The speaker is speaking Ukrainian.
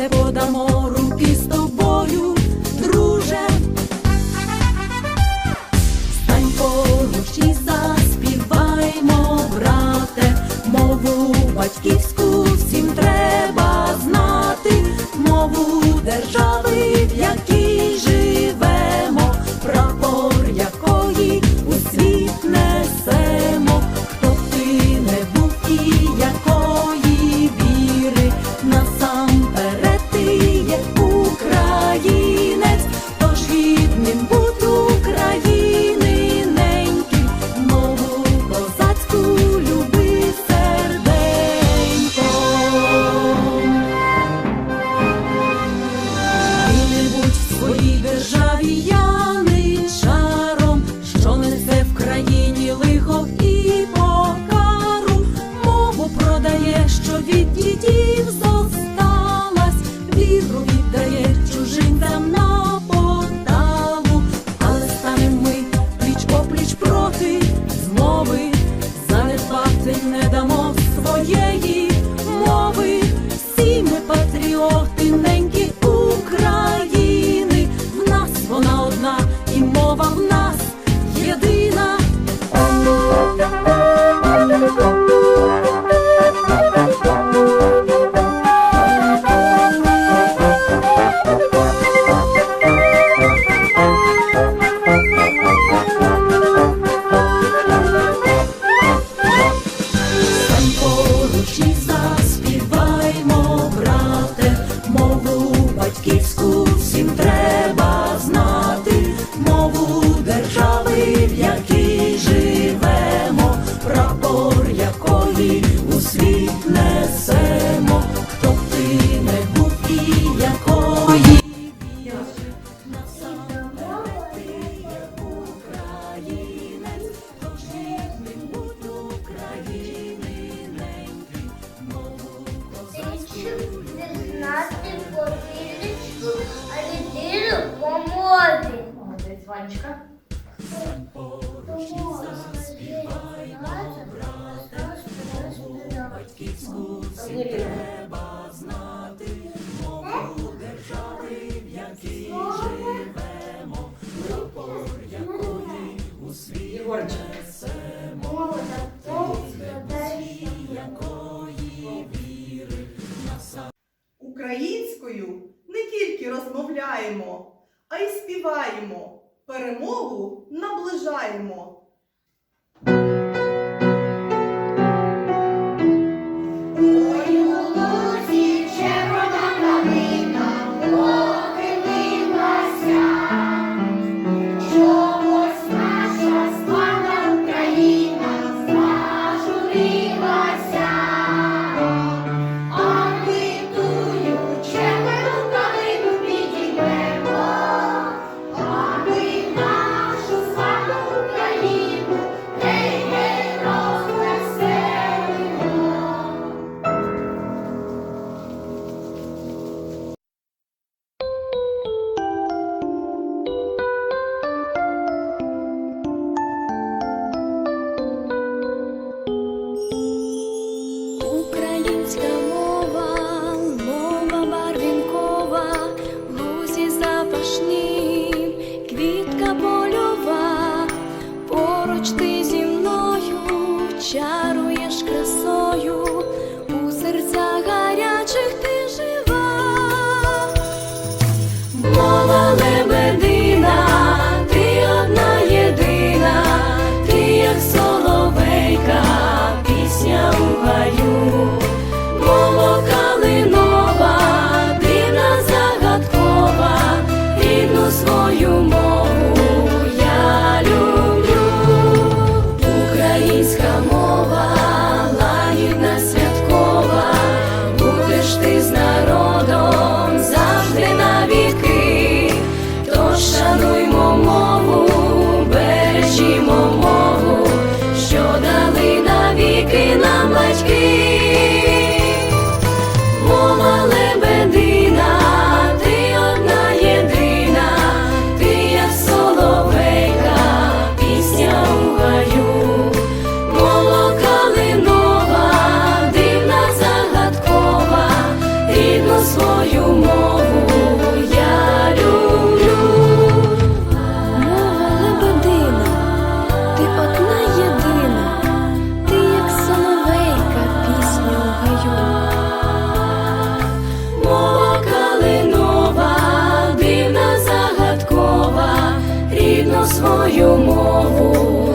не подамо. Анечка. Поручниця співаймо, брата, батьківську всі треба знати, мову держави, в якій живемо, якої у світ якої віри Українською не тільки розмовляємо, а й співаємо. Перемогу наближаємо. Козацька мова, мова запашні, квітка польова, поруч ти зі мною чару. Свою мову.